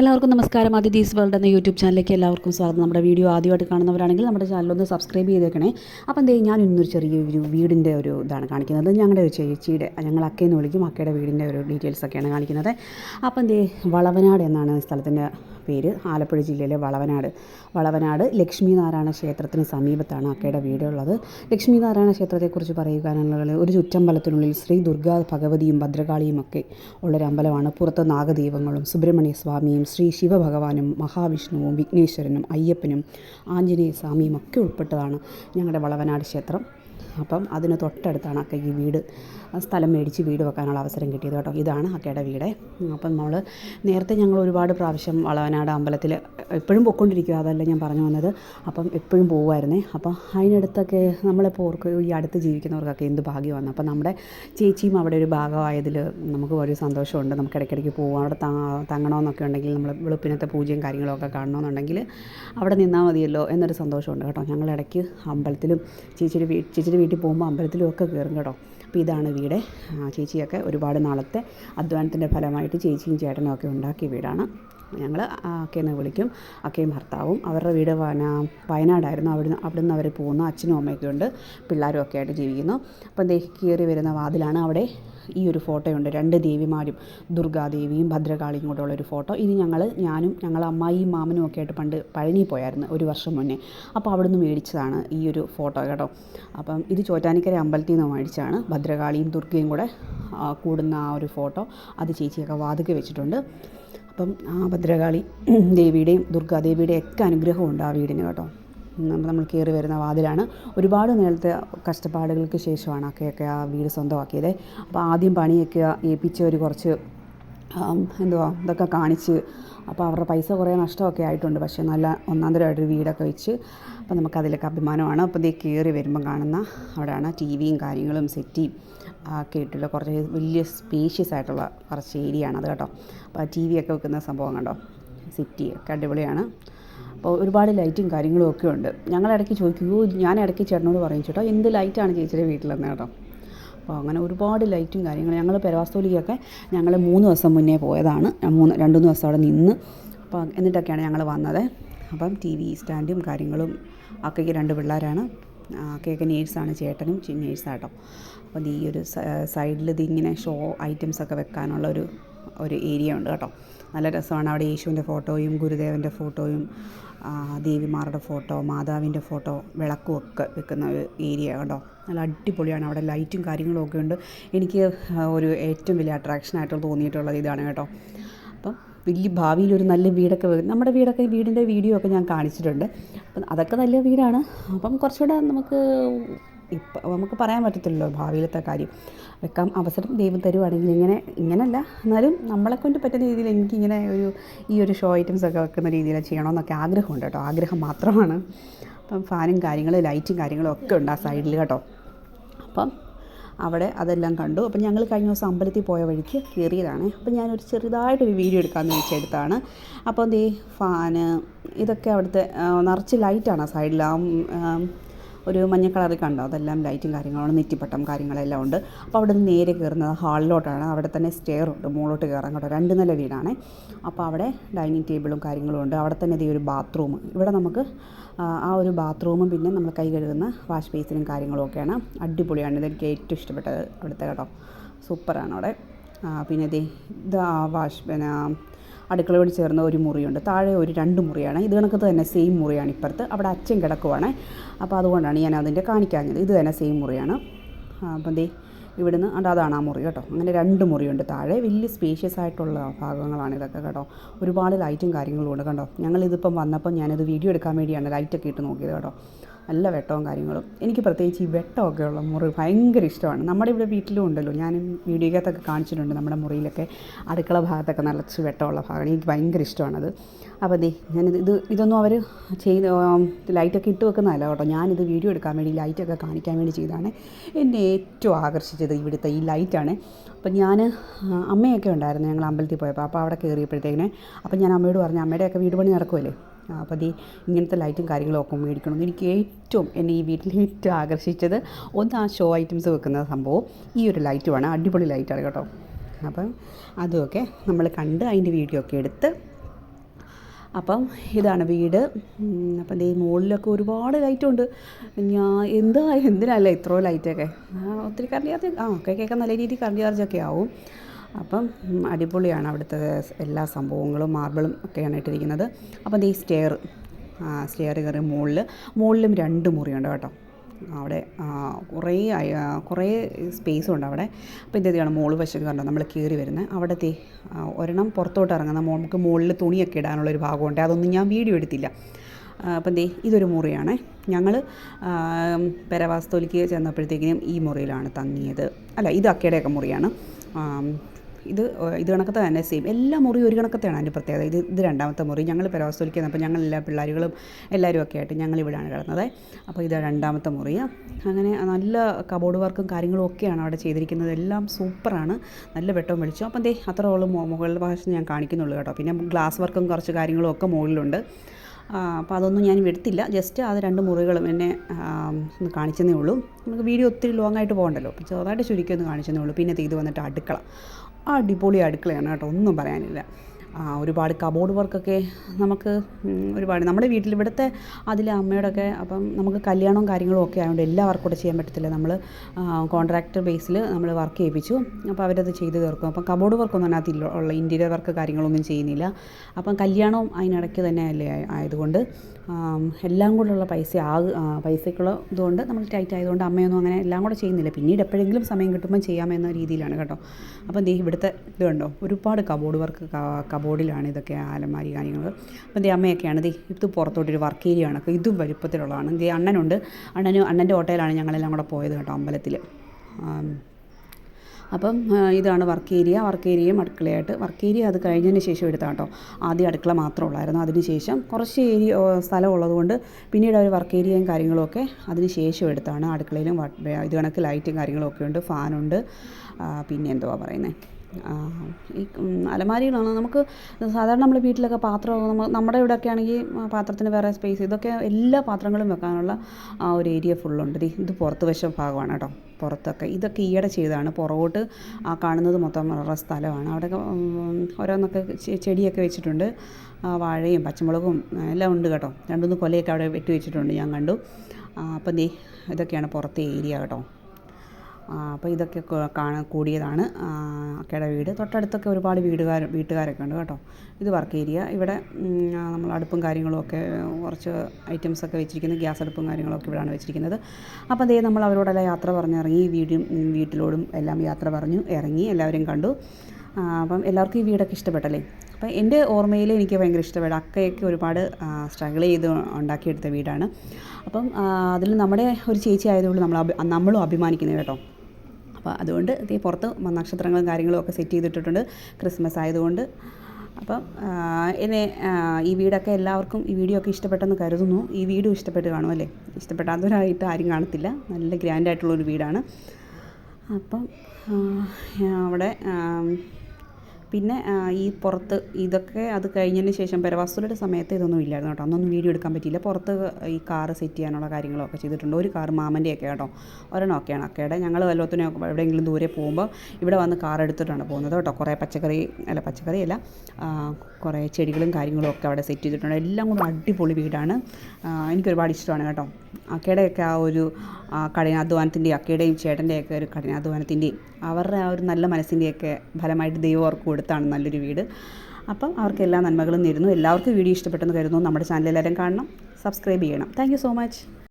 എല്ലാവർക്കും നമസ്കാരം. അതിഥീസ് വേൾഡ് എന്ന യൂട്യൂബ് ചാനലിലേക്ക് എല്ലാവർക്കും സ്വാഗതം. നമ്മുടെ വീഡിയോ ആദ്യമായിട്ട് കാണുന്നവരാണെങ്കിൽ നമ്മുടെ ചാനലൊന്ന് സബ്സ്ക്രൈബ് ചെയ്തേക്കണേ. അപ്പം എന്തേ ഞാൻ ഇന്നൊരു ചെറിയൊരു വീടിന്റെ ഒരു ഇതാണ് കാണിക്കുന്നത്. ഞങ്ങളുടെ ഒരു ചേച്ചിയുടെ ഞങ്ങൾ അക്കയെന്ന് വിളിക്കും. അക്കയുടെ വീടിന്റെ ഒരു ഡീറ്റെയിൽസ് ഒക്കെയാണ് കാണിക്കുന്നത്. അപ്പം എന്തേ വളവനാട് എന്നാണ് സ്ഥലത്തിന്റെ പേര്. ആലപ്പുഴ ജില്ലയിലെ വളവനാട്. വളവനാട് ലക്ഷ്മി നാരായണ ക്ഷേത്രത്തിന് സമീപത്താണ് അക്കയുടെ വീടുള്ളത്. ലക്ഷ്മി നാരായണ ക്ഷേത്രത്തെക്കുറിച്ച് പറയുകയാണെങ്കിൽ ഒരു ചുറ്റമ്പലത്തിനുള്ളിൽ ശ്രീ ദുർഗാ ഭഗവതിയും ഭദ്രകാളിയും ഒക്കെ ഉള്ളൊരു അമ്പലമാണ്. പുറത്ത് നാഗദൈവങ്ങളും സുബ്രഹ്മണ്യ സ്വാമിയും ശ്രീ ശിവഭഗവാനും മഹാവിഷ്ണുവും വിഘ്നേശ്വരനും അയ്യപ്പനും ആഞ്ജനേയ സ്വാമിയും ഒക്കെ ഉൾപ്പെട്ടതാണ് ഞങ്ങളുടെ വളവനാട് ക്ഷേത്രം. അപ്പം അതിന് തൊട്ടടുത്താണ് അക്കയ്ക്ക് വീട് സ്ഥലം മേടിച്ച് വീട് വെക്കാനുള്ള അവസരം കിട്ടിയത് കേട്ടോ. ഇതാണ് അക്കയുടെ വീട്. അപ്പം നമ്മൾ നേരത്തെ ഞങ്ങൾ ഒരുപാട് പ്രാവശ്യം വളവനാട് അമ്പലത്തിൽ എപ്പോഴും പൊയ്ക്കൊണ്ടിരിക്കുക അതല്ല ഞാൻ പറഞ്ഞു വന്നത്. അപ്പം എപ്പോഴും പോകുമായിരുന്നേ അപ്പം അതിനടുത്തൊക്കെ നമ്മളിപ്പോൾ ഓർക്ക് ഈ അടുത്ത് ജീവിക്കുന്നവർക്കൊക്കെ എന്ത് ഭാഗ്യമാണ് അപ്പം നമ്മുടെ ചേച്ചിയും അവിടെ ഒരു ഭാഗമായതിൽ നമുക്ക് ഒരു സന്തോഷമുണ്ട്. നമുക്ക് ഇടയ്ക്കിടയ്ക്ക് പോകാം അവിടെ തങ്ങണമെന്നൊക്കെ ഉണ്ടെങ്കിൽ നമ്മൾ വെളുപ്പിനത്തെ പൂജയും കാര്യങ്ങളൊക്കെ കാണണമെന്നുണ്ടെങ്കിൽ അവിടെ നിന്നാൽ മതിയല്ലോ എന്നൊരു സന്തോഷമുണ്ട് കേട്ടോ. ഞങ്ങൾ ഇടയ്ക്ക് അമ്പലത്തിലും ചേച്ചിയുടെ വീ ചേച്ചിയുടെ വീട്ടിൽ പോകുമ്പോൾ അമ്പലത്തിലും ഒക്കെ കയറും കേട്ടോ. അപ്പോൾ ഇതാണ് വീട്. ചേച്ചിയൊക്കെ ഒരുപാട് നാളത്തെ അധ്വാനത്തിന്റെ ഫലമായിട്ട് ചേച്ചിയും ചേട്ടനും ഒക്കെ ഉണ്ടാക്കിയ വീടാണ്. ഞങ്ങൾ അക്കേനെ വിളിക്കും അക്കയും ഭർത്താവും. അവരുടെ വീട് വയനാടായിരുന്നു. അവിടുന്ന് അവിടുന്ന് അവർ പോകുന്നു. അച്ഛനും അമ്മയൊക്കെ ഉണ്ട്. പിള്ളേരും ഒക്കെ ആയിട്ട് ജീവിക്കുന്നു. അപ്പം ദേഹി കയറി വരുന്ന വാതിലാണ് അവിടെ. ഈ ഒരു ഫോട്ടോയുണ്ട്. രണ്ട് ദേവിമാരും ദുർഗാദേവിയും ഭദ്രകാളിയും കൂടെ ഒരു ഫോട്ടോ. ഇത് ഞങ്ങൾ ഞാനും ഞങ്ങൾ അമ്മായിയും മാമനും ഒക്കെ ആയിട്ട് പണ്ട് പഴനി പോയായിരുന്നു ഒരു വർഷം മുന്നേ. അപ്പോൾ അവിടുന്ന് മേടിച്ചതാണ് ഈ ഒരു ഫോട്ടോ കേട്ടോ. അപ്പം ഇത് ചോറ്റാനിക്കര അമ്പലത്തിൽ നിന്ന് മേടിച്ചാണ് ഭദ്രകാളിയും ദുർഗയും കൂടെ കൂടുന്ന ആ ഒരു ഫോട്ടോ. അത് ചേച്ചിയൊക്കെ വാതുക്കെ വെച്ചിട്ടുണ്ട്. അപ്പം ആ ഭദ്രകാളി ദേവിയുടെയും ദുർഗാദേവിയുടെയും ഒക്കെ അനുഗ്രഹമുണ്ട് ആ വീടിന് കേട്ടോ. നമ്മൾ കയറി വരുന്ന വാതിലാണ്. ഒരുപാട് നേരത്തെ കഷ്ടപ്പാടുകൾക്ക് ശേഷമാണ് അക്കയൊക്കെ ആ വീട് സ്വന്തമാക്കിയത്. അപ്പോൾ ആദ്യം പണിയൊക്കെ ഏൽപ്പിച്ച് ഒരു കുറച്ച് എന്തുവാ ഇതൊക്കെ കാണിച്ച് അപ്പോൾ അവരുടെ പൈസ കുറേ നഷ്ടമൊക്കെ ആയിട്ടുണ്ട്. പക്ഷേ നല്ല ഒന്നാം തരമായിട്ടൊരു വീടൊക്കെ വെച്ച് അപ്പോൾ നമുക്കതിലൊക്കെ അഭിമാനമാണ്. അപ്പോൾ ഇതേ കയറി വരുമ്പം കാണുന്ന അവിടെയാണ് ടി വിയും കാര്യങ്ങളും സെറ്റിയും ഒക്കെ ഇട്ടുള്ള കുറച്ച് വലിയ സ്പേഷ്യസ് ആയിട്ടുള്ള കുറച്ച് ഏരിയ അത് കേട്ടോ. അപ്പോൾ ടി വി ഒക്കെ വെക്കുന്ന സംഭവം കണ്ടോ? സെറ്റി ഒക്കെ അടിപൊളിയാണ്. അപ്പോൾ ഒരുപാട് ലൈറ്റും കാര്യങ്ങളും ഒക്കെ ഉണ്ട്. ഞങ്ങൾ ഇടയ്ക്ക് ചോദിക്കും "ഓ, ഞാൻ ഇടയ്ക്ക് ചേട്ടനോട് പറയും ചേട്ടോ എന്ത് ലൈറ്റാണ് ചേച്ചിയുടെ വീട്ടിലെന്ന്? കേട്ടോ. അപ്പോൾ അങ്ങനെ ഒരുപാട് ലൈറ്റും കാര്യങ്ങളും ഞങ്ങൾ പെരവാസ്തോലിക്കൊക്കെ ഞങ്ങൾ മൂന്ന് ദിവസം മുന്നേ പോയതാണ്. മൂന്ന് രണ്ട് മൂന്ന് ദിവസം അവിടെ നിന്ന് അപ്പോൾ എന്നിട്ടൊക്കെയാണ് ഞങ്ങൾ വന്നത്. അപ്പം ടി വി സ്റ്റാൻഡും കാര്യങ്ങളും അക്കയ്ക്ക് രണ്ട് പിള്ളേരാണ്. അക്കയൊക്കെ നേഴ്സാണ് ചേട്ടനും നേഴ്സാട്ടോ. അപ്പോൾ ഈ ഒരു സൈഡിൽ ഇതിങ്ങനെ ഷോ ഐറ്റംസ് ഒക്കെ വെക്കാനുള്ള ഒരു ഒരു ഏരിയ ഉണ്ട് കേട്ടോ. നല്ല രസമാണ് അവിടെ യേശുവിന്റെ ഫോട്ടോയും ഗുരുദേവന്റെ ഫോട്ടോയും ദേവിമാരുടെ ഫോട്ടോ മാതാവിന്റെ ഫോട്ടോ വിളക്കും ഒക്കെ വെക്കുന്ന ഒരു ഏരിയ കേട്ടോ. നല്ല അടിപൊളിയാണ്. അവിടെ ലൈറ്റും കാര്യങ്ങളും ഒക്കെ ഉണ്ട്. എനിക്ക് ഒരു ഏറ്റവും വലിയ അട്രാക്ഷനായിട്ട് തോന്നിയിട്ടുള്ളത് ഇതാണ് കേട്ടോ. അപ്പം വലിയ ഭാവിയിൽ ഒരു നല്ല വീടൊക്കെ വെക്കും നമ്മുടെ വീടൊക്കെ വീടിന്റെ വീഡിയോ ഒക്കെ ഞാൻ കാണിച്ചിട്ടുണ്ട്. അപ്പം അതൊക്കെ നല്ല വീടാണ്. അപ്പം കുറച്ചുകൂടെ നമുക്ക് ഇപ്പം നമുക്ക് പറയാൻ പറ്റത്തില്ലല്ലോ ഭാവിയിലത്തെ കാര്യം. വെക്കാൻ അവസരം ദൈവം തരുവാണെങ്കിൽ ഇങ്ങനെ ഇങ്ങനല്ല. എന്നാലും നമ്മളെ കൊണ്ട് പറ്റുന്ന രീതിയിൽ എനിക്കിങ്ങനെ ഒരു ഈ ഒരു ഷോ ഐറ്റംസ് ഒക്കെ വെക്കുന്ന രീതിയിൽ ചെയ്യണമെന്നൊക്കെ ആഗ്രഹമുണ്ട് കേട്ടോ. ആഗ്രഹം മാത്രമാണ്. അപ്പം ഫാനും കാര്യങ്ങളും ലൈറ്റും കാര്യങ്ങളും ഒക്കെ ഉണ്ട് ആ സൈഡിൽ കേട്ടോ. അപ്പം അവിടെ അതെല്ലാം കണ്ടു. അപ്പം ഞങ്ങൾ കഴിഞ്ഞ ദിവസം അമ്പലത്തിൽ പോയ വഴിക്ക് കയറിയതാണ്. അപ്പം ഞാനൊരു ചെറുതായിട്ടൊരു വീഡിയോ എടുക്കാമെന്ന് വെച്ചെടുത്താണ് അപ്പോൾ ദേ ഫാന് ഇതൊക്കെ അവിടുത്തെ നിറച്ച് ലൈറ്റാണ് ആ സൈഡിൽ ആ, ഒരു മഞ്ഞ കളറിൽ കണ്ടോ? അതെല്ലാം ലൈറ്റും കാര്യങ്ങളാണ് നെറ്റിപ്പട്ടം കാര്യങ്ങളെല്ലാം ഉണ്ട്. അപ്പോൾ അവിടെ നിന്ന് നേരെ കയറുന്നത് ഹാളിലോട്ടാണ്. അവിടെ തന്നെ സ്റ്റെയർ ഉണ്ട് മുകളിലോട്ട് കയറാൻ കേട്ടോ. രണ്ട് നില വീടാണ്. അപ്പോൾ അവിടെ ഡൈനിങ് ടേബിളും കാര്യങ്ങളും ഉണ്ട്. അവിടെ തന്നെ ഇതേ ഒരു ബാത്റൂം. ഇവിടെ നമുക്ക് ആ, ഒരു ബാത്റൂമും പിന്നെ നമ്മൾ കൈ കഴുകുന്ന വാഷ് ബേസിനും കാര്യങ്ങളും ഒക്കെയാണ്. അടിപൊളിയാണ്. ഇതെനിക്ക് ഏറ്റവും ഇഷ്ടപ്പെട്ടത് അവിടുത്തെ കേട്ടോ. സൂപ്പറാണ് അവിടെ. പിന്നെ ഇത് ഇത് വാഷ് പിന്നെ അടുക്കളയോട് ചേർന്ന ഒരു മുറിയുണ്ട്. താഴെ ഒരു രണ്ട് മുറിയാണ്. ഇത് കണക്കത്ത് തന്നെ സെയിം മുറിയാണ് ഇപ്പുറത്ത്. അവിടെ അച്ഛൻ കിടക്കുവാണ്. അപ്പോൾ അതുകൊണ്ടാണ് ഞാൻ അതിന്റെ കാണിക്കാഞ്ഞത്. ഇത് തന്നെ സെയിം മുറിയാണ്. അപ്പം ദേ ഇവിടുന്ന് അണ്ട് അതാണ് ആ മുറി കേട്ടോ. അങ്ങനെ രണ്ട് മുറിയുണ്ട് താഴെ. വലിയ സ്പേഷ്യസ് ആയിട്ടുള്ള ഭാഗങ്ങളാണ് ഇതൊക്കെ കേട്ടോ. ഒരുപാട് ലൈറ്റും കാര്യങ്ങളും ഉണ്ട് കേട്ടോ ഞങ്ങളിതിപ്പം വന്നപ്പോൾ ഞാനത് വീഡിയോ എടുക്കാൻ വേണ്ടിയാണ് ലൈറ്റൊക്കെ ഇട്ട് നോക്കിയത് കേട്ടോ. നല്ല വെട്ടവും കാര്യങ്ങളും. എനിക്ക് പ്രത്യേകിച്ച് ഈ വെട്ടമൊക്കെ ഉള്ള മുറി ഭയങ്കര ഇഷ്ടമാണ്. നമ്മുടെ ഇവിടെ വീട്ടിലും ഉണ്ടല്ലോ. ഞാൻ വീഡിയോക്കകത്തൊക്കെ കാണിച്ചിട്ടുണ്ട് നമ്മുടെ മുറിയിലൊക്കെ. അടുക്കള ഭാഗത്തൊക്കെ നിറച്ച് വെട്ടമുള്ള ഭാഗമാണ്. എനിക്ക് ഭയങ്കര ഇഷ്ടമാണത്. അപ്പോൾ ദേ ഞാനിത് ഇത് ഇതൊന്നും അവർ ചെയ്ത് ലൈറ്റൊക്കെ ഇട്ട് വെക്കുന്നതല്ല കേട്ടോ. ഞാനിത് വീഡിയോ എടുക്കാൻ വേണ്ടി ലൈറ്റൊക്കെ കാണിക്കാൻ വേണ്ടി ചെയ്താണ് എന്നെ ഏറ്റവും ആകർഷിച്ചത് ഇവിടുത്തെ ഈ ലൈറ്റാണ്. അപ്പം ഞാൻ അമ്മയൊക്കെ ഉണ്ടായിരുന്നു ഞങ്ങൾ അമ്പലത്തിൽ പോയപ്പോൾ അപ്പോൾ അവിടെ കയറിയപ്പോഴത്തേക്കിന് അപ്പം ഞാൻ അമ്മയോട് പറഞ്ഞു അമ്മയുടെയൊക്കെ വീട് പണി നടക്കുമല്ലേ അപ്പോൾ ഇങ്ങനത്തെ ലൈറ്റും കാര്യങ്ങളൊക്കെ മേടിക്കണം എനിക്ക് ഏറ്റവും എന്നെ ഈ വീട്ടിൽ ഏറ്റവും ആകർഷിച്ചത് ഒന്ന് ആ ഷോ ഐറ്റംസ് വെക്കുന്ന സംഭവം ഈ ഒരു ലൈറ്റുമാണ് അടിപൊളി ലൈറ്റാണ് കേട്ടോ. അപ്പം അതുമൊക്കെ നമ്മൾ കണ്ട് അതിന്റെ വീഡിയോ ഒക്കെ എടുത്ത് അപ്പം ഇതാണ് വീട്. അപ്പം ഈ മുകളിലൊക്കെ ഒരുപാട് ലൈറ്റുണ്ട്. ഞാൻ എന്താ എന്തിനല്ലേ ഇത്രയോ ലൈറ്റൊക്കെ? ഒത്തിരി കറണ്ട് ചാർജ് ആ ഒക്കെ കേൾക്കാൻ നല്ല രീതിയിൽ കറണ്ട് ചാർജൊക്കെ ആവും. അപ്പം അടിപൊളിയാണ് അവിടുത്തെ എല്ലാ സംഭവങ്ങളും മാർബിളും ഒക്കെയാണ് ഇട്ടിരിക്കുന്നത്. അപ്പം ഈ സ്റ്റെയർ സ്റ്റെയർ കയറി മുകളിൽ മുകളിലും രണ്ട് മുറിയുണ്ട് കേട്ടോ. അവിടെ കുറേ കുറേ സ്പേസും ഉണ്ട് അവിടെ. അപ്പോൾ ഇതാണ് മോൾ വശം കണ്ടോ നമ്മൾ കയറി വരുന്നത് അവിടത്തെ ഒരെണ്ണം പുറത്തോട്ട് ഇറങ്ങുന്ന നമുക്ക് മുകളിൽ തുണിയൊക്കെ ഇടാനുള്ളൊരു ഭാഗമുണ്ട്. അതൊന്നും ഞാൻ വീഡിയോ എടുത്തില്ല. അപ്പം ദേ ഇതൊരു മുറിയാണ്. ഞങ്ങൾ പെരവാസ്തോലിക്ക് ചെന്നപ്പോഴത്തേക്കിനും ഈ മുറിയിലാണ് തങ്ങിയത്. അല്ല ഇത് അക്കയുടെയൊക്കെ മുറിയാണ്. ഇത് ഇത് കണക്കത്തെ തന്നെ സെയിം എല്ലാ മുറിയും ഒരു കണക്കത്തെയാണ് അതിന്റെ പ്രത്യേകത. ഇത് ഇത് രണ്ടാമത്തെ മുറി. ഞങ്ങൾ പെരവാസ്തോലിക്ക് അപ്പോൾ ഞങ്ങൾ എല്ലാ പിള്ളേരുകളും എല്ലാവരും ഒക്കെ ആയിട്ട് ഞങ്ങൾ ഇവിടെയാണ് കിടന്നത്. അപ്പോൾ ഇത് രണ്ടാമത്തെ മുറി. അങ്ങനെ നല്ല കബോർഡ് വർക്കും കാര്യങ്ങളും ഒക്കെയാണ് അവിടെ ചെയ്തിരിക്കുന്നത്. എല്ലാം സൂപ്പറാണ്. നല്ല വെട്ടവും വെളിച്ചം അപ്പം ദേ അത്രയോളം മുകൾ ഭാഷ ഞാൻ കാണിക്കുന്നുള്ളൂ കേട്ടോ. പിന്നെ ഗ്ലാസ് വർക്കും കുറച്ച് കാര്യങ്ങളും ഒക്കെ മുകളിലുണ്ട്. അപ്പോൾ അതൊന്നും ഞാൻ എടുത്തില്ല. ജസ്റ്റ് അത് രണ്ട് മുറികളും എന്നെ ഒന്ന് ഉള്ളൂ. നമുക്ക് വീഡിയോ ഒത്തിരി ലോങ് ആയിട്ട് പോകണ്ടല്ലോ. അപ്പോൾ ചെറുതായിട്ട് ചുരുക്കി ഒന്ന് കാണിച്ചതേ ഉള്ളൂ. പിന്നെ ഇത് വന്നിട്ട് അടുക്കള. അടിപൊളി അടുക്കളയാണ് കേട്ടോ ഒന്നും പറയാനില്ല. ഒരുപാട് കബോർഡ് വർക്കൊക്കെ നമുക്ക് ഒരുപാട്. നമ്മുടെ വീട്ടിൽ ഇവിടുത്തെ അതിലെ അമ്മയോടൊക്കെ അപ്പം നമുക്ക് കല്യാണവും കാര്യങ്ങളും ഒക്കെ ആയതുകൊണ്ട് എല്ലാ വർക്കും കൂടെ ചെയ്യാൻ പറ്റത്തില്ല. നമ്മൾ കോൺട്രാക്ടർ ബേസിൽ നമ്മൾ വർക്ക് ചെയ്യിപ്പിച്ചു. അപ്പോൾ അവരത് ചെയ്ത് തീർക്കും. അപ്പം കബോർഡ് വർക്കൊന്നും അതിനകത്തില്ല ഉള്ള ഇന്റീരിയർ വർക്ക് കാര്യങ്ങളൊന്നും ചെയ്യുന്നില്ല. അപ്പം കല്യാണവും അതിനിടയ്ക്ക് തന്നെ അല്ലേ ആയതുകൊണ്ട് എല്ലാം കൂടെയുള്ള പൈസ ആ, പൈസയ്ക്കുള്ള ഇതുകൊണ്ട് നമ്മൾ ടൈറ്റ് ആയതുകൊണ്ട് അമ്മയൊന്നും അങ്ങനെ എല്ലാം കൂടെ ചെയ്യുന്നില്ല. പിന്നീട് എപ്പോഴെങ്കിലും സമയം കിട്ടുമ്പോൾ ചെയ്യാമെന്ന രീതിയിലാണ് കേട്ടോ. അപ്പോൾ ദേ ഇവിടുത്തെ ഇത് കണ്ടോ? ഒരുപാട് കബോർഡ് വർക്ക് കബോർഡിലാണ് ഇതൊക്കെ ആലമാരി കാര്യങ്ങൾ അപ്പോൾ ദേ അമ്മയൊക്കെയാണ് ദേ ഇത് പുറത്തോട്ടൊരു വർക്ക് ഏരിയ ആണ്. ഇതും വലുപ്പത്തിലുള്ളതാണ്. ദേ അണ്ണനുണ്ട്. അണ്ണനും അണ്ണന്റെ ഓട്ടയിലാണ് ഞങ്ങളെല്ലാം കൂടെ പോയത് കേട്ടോ അമ്പലത്തിൽ അപ്പം ഇതാണ് വർക്ക് ഏരിയ. വർക്ക് ഏരിയയും അടുക്കളയായിട്ട്. വർക്ക് ഏരിയ അത് കഴിഞ്ഞതിന് ശേഷം എടുത്താൽ കേട്ടോ. ആദ്യം അടുക്കള മാത്രമേ ഉള്ളായിരുന്നു. അതിന് ശേഷം കുറച്ച് ഏരിയ സ്ഥലം ഉള്ളതുകൊണ്ട് പിന്നീട് അവർ വർക്ക് ഏരിയയും കാര്യങ്ങളൊക്കെ അതിന് ശേഷം എടുത്താണ്. അടുക്കളയിലും ഇത് കണക്ക് ലൈറ്റും കാര്യങ്ങളൊക്കെ ഉണ്ട്. ഫാനുണ്ട്. പിന്നെ എന്തുവാ പറയുന്നത് ഈ അലമാരികളാണ്. നമുക്ക് സാധാരണ നമ്മുടെ വീട്ടിലൊക്കെ പാത്രം നമ്മൾ നമ്മുടെ ഇവിടെയൊക്കെ ആണെങ്കിൽ പാത്രത്തിന് വേറെ സ്പേസ് ഇതൊക്കെ എല്ലാ പാത്രങ്ങളും വെക്കാനുള്ള ആ ഒരു ഏരിയ ഫുള്ളുണ്ട് ഇത് പുറത്ത് വശം ഭാഗമാണ് കേട്ടോ. പുറത്തൊക്കെ. ഇതൊക്കെ ഈയിടെ ചെയ്തതാണ്. പുറകോട്ട് ആ കാണുന്നത് മൊത്തം വേറെ സ്ഥലമാണ്. അവിടെ ഓരോന്നൊക്കെ ചെടിയൊക്കെ വെച്ചിട്ടുണ്ട്. വാഴയും പച്ചമുളകും എല്ലാം ഉണ്ട് കേട്ടോ. രണ്ടുമൂന്ന് കൊലയൊക്കെ അവിടെ വെട്ടി വെച്ചിട്ടുണ്ട്. ഞാൻ കണ്ടു. അപ്പം ദേ ഇതൊക്കെയാണ് പുറത്തെ ഏരിയ കേട്ടോ. അപ്പോൾ ഇതൊക്കെ കാണാൻ കൂടിയതാണ്. അക്കയുടെ വീട്. തൊട്ടടുത്തൊക്കെ ഒരുപാട് വീടുകാർ വീട്ടുകാരൊക്കെ ഉണ്ട് കേട്ടോ. ഇത് വർക്ക് ഏരിയ ഇവിടെ നമ്മൾ അടുപ്പും കാര്യങ്ങളും ഒക്കെ കുറച്ച് ഐറ്റംസ് ഒക്കെ വെച്ചിരിക്കുന്നത് ഗ്യാസ് അടുപ്പും കാര്യങ്ങളൊക്കെ ഇവിടെയാണ് വെച്ചിരിക്കുന്നത്. അപ്പോൾ അതേ നമ്മൾ അവരോടെല്ലാം യാത്ര പറഞ്ഞിറങ്ങി വീടും വീട്ടിലോടും എല്ലാം യാത്ര പറഞ്ഞു ഇറങ്ങി എല്ലാവരും കണ്ടു. അപ്പം എല്ലാവർക്കും ഈ വീടൊക്കെ ഇഷ്ടപ്പെട്ടല്ലേ? അപ്പം എന്റെ ഓർമ്മയിൽ എനിക്ക് ഭയങ്കര ഇഷ്ടപ്പെടും അക്കയൊക്കെ ഒരുപാട് സ്ട്രഗിൾ ചെയ്ത് ഉണ്ടാക്കിയെടുത്ത വീടാണ്. അപ്പം അതിൽ നമ്മുടെ ഒരു ചേച്ചി ആയതുകൊണ്ട് നമ്മൾ നമ്മളും അഭിമാനിക്കുന്നത് കേട്ടോ. അപ്പോൾ അതുകൊണ്ട് ഈ പുറത്ത് നക്ഷത്രങ്ങളും കാര്യങ്ങളും ഒക്കെ സെറ്റ് ചെയ്തിട്ടിട്ടുണ്ട്. ക്രിസ്മസ് ആയതുകൊണ്ട്. അപ്പം എന്നെ ഈ വീടൊക്കെ എല്ലാവർക്കും ഈ വീഡിയോ ഒക്കെ ഇഷ്ടപ്പെട്ടെന്ന് കരുതുന്നു. ഈ വീഡിയോ ഇഷ്ടപ്പെട്ട് കാണും അല്ലേ? ഇഷ്ടപ്പെടാത്തവരായിട്ട് ആരും കാണത്തില്ല. നല്ല ഗ്രാൻഡായിട്ടുള്ളൊരു വീടാണ്. അപ്പം അവിടെ പിന്നെ ഈ പുറത്ത് ഇതൊക്കെ അത് കഴിഞ്ഞതിന് ശേഷം പെരവാസ്തുലയുടെ സമയത്ത് ഇതൊന്നും ഇല്ലായിരുന്നു കേട്ടോ. അന്നൊന്നും വീഡിയോ എടുക്കാൻ പറ്റിയില്ല. പുറത്ത് ഈ കാറ് സെറ്റ് ചെയ്യാനുള്ള കാര്യങ്ങളൊക്കെ ചെയ്തിട്ടുണ്ട്. ഒരു കാർ മാമന്റെയൊക്കെ കേട്ടോ. ഒരെണ്ണം ഒക്കെയാണ്. ഒക്കെയുടെ ഞങ്ങൾ വല്ലത്തിനും എവിടെയെങ്കിലും ദൂരെ പോകുമ്പോൾ ഇവിടെ വന്ന് കാർ എടുത്തിട്ടാണ് പോകുന്നത് കേട്ടോ. കുറേ പച്ചക്കറി അല്ല പച്ചക്കറി അല്ല കുറേ ചെടികളും കാര്യങ്ങളും ഒക്കെ അവിടെ സെറ്റ് ചെയ്തിട്ടുണ്ട്. എല്ലാം കൂടെ അടിപൊളി വീടാണ്. എനിക്ക് എനിക്കൊരുപാട് ഇഷ്ടമാണ് കേട്ടോ. അക്കയുടെയൊക്കെ ആ ഒരു കഠിനാധ്വാനത്തിന്റെ അക്കയുടെയും ചേട്ടന്റെയൊക്കെ ഒരു കഠിനാധ്വാനത്തിന്റെയും അവരുടെ ആ ഒരു നല്ല മനസ്സിന്റെയൊക്കെ ഫലമായിട്ട് ദൈവം അവർക്ക് കൊടുത്താണ് നല്ലൊരു വീട്. അപ്പം അവർക്ക് എല്ലാ നന്മകളും നേരുന്നു. എല്ലാവർക്കും വീഡിയോ ഇഷ്ടപ്പെട്ടെന്ന് കരുതുന്നു. നമ്മുടെ ചാനൽ എല്ലാവരും കാണണം. സബ്സ്ക്രൈബ് ചെയ്യണം. Thank so much